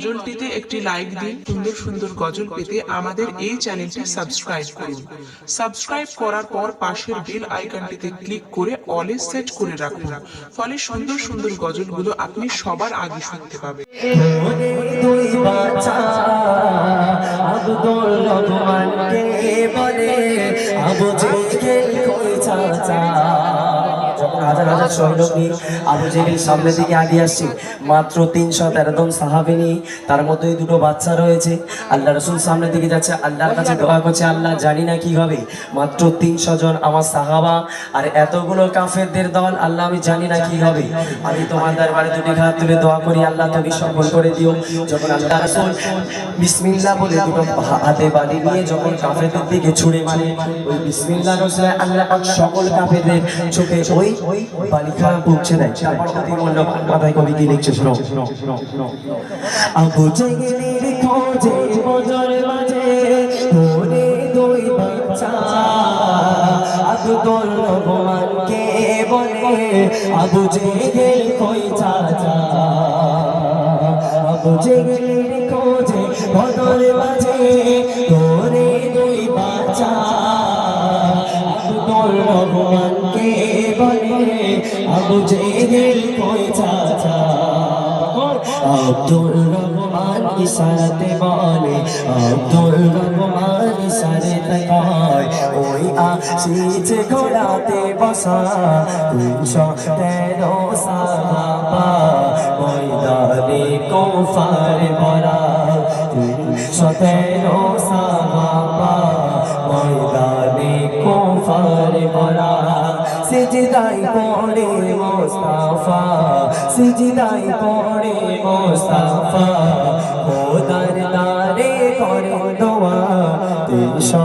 গজলটিতে একটি লাইক দিন। সুন্দর সুন্দর গজল পেতে আমাদের এই চ্যানেলটি সাবস্ক্রাইব করুন। সাবস্ক্রাইব করার পর পাশের বেল আইকনটিতে ক্লিক করে অলে সেট করে রাখুন। ফলে সুন্দর সুন্দর গজলগুলো আপনি সবার আগে শুনতে পাবেন। চাচা? হাজার হাজার সৈনিক নিয়ে আবু জেহেল সামনে দিকে আগে আসছে। মাত্র তিনশো তেরো জন সাহাবি তার মধ্যে দুটো বাচ্চা রয়েছে। আল্লাহ রসুল সামনের দিকে যাচ্ছে, আল্লাহর কাছে দোয়া করছে, আল্লাহ জানি না কি হবে। মাত্র তিনশো জন আমার সাহাবা আর এতগুলো কাফেরদের দল, আল্লাহ আমি জানি না কি হবে। আমি তোমার দরবারে দুটি হাত তুলে দোয়া করি, আল্লাহ তুমি সফল করে দিও। যখন আল্লাহ রসুল বিসমিল্লাহ বলে দুটো হাতে বাড়ি নিয়ে যখন কাফেরদের দিকে ছুড়ে মারে, ওই বিসমিল্লাহ রসুল আল্লাহ সকল কাফেরদের চোখে ওই বালিকা পৌঁছে দেয়। তারপর প্রতি মাথায় কবি কি লিখছে, শোনো। আবু জেগেলের খোঁজে বজর বাজে ওরে দুই বাচ্চা। আব্দুল রহমানকে বলে, আবু জেগেল কই চাচা? আবু জেগেলের খোঁজে বদর বাজে তোরে দুই বাচ্চা। আব্দুল রহমানকে বলে আবু কই চাচা আব্দুল রহমান ইশারাতে বলে আব্দুল রহমান ইশারাতে কয়, ওই আসিছে ঘোড়াতে বসা, তিনশো তেরো সাহাবা, ময়দানে কোফার ভরা, তিনশো তেরো ভরা। সিজদাই পড়ে মোস্তাফা সিজদাই পড়ে মোস্তাফা। খোদার দারে করে দোয়া তিনশো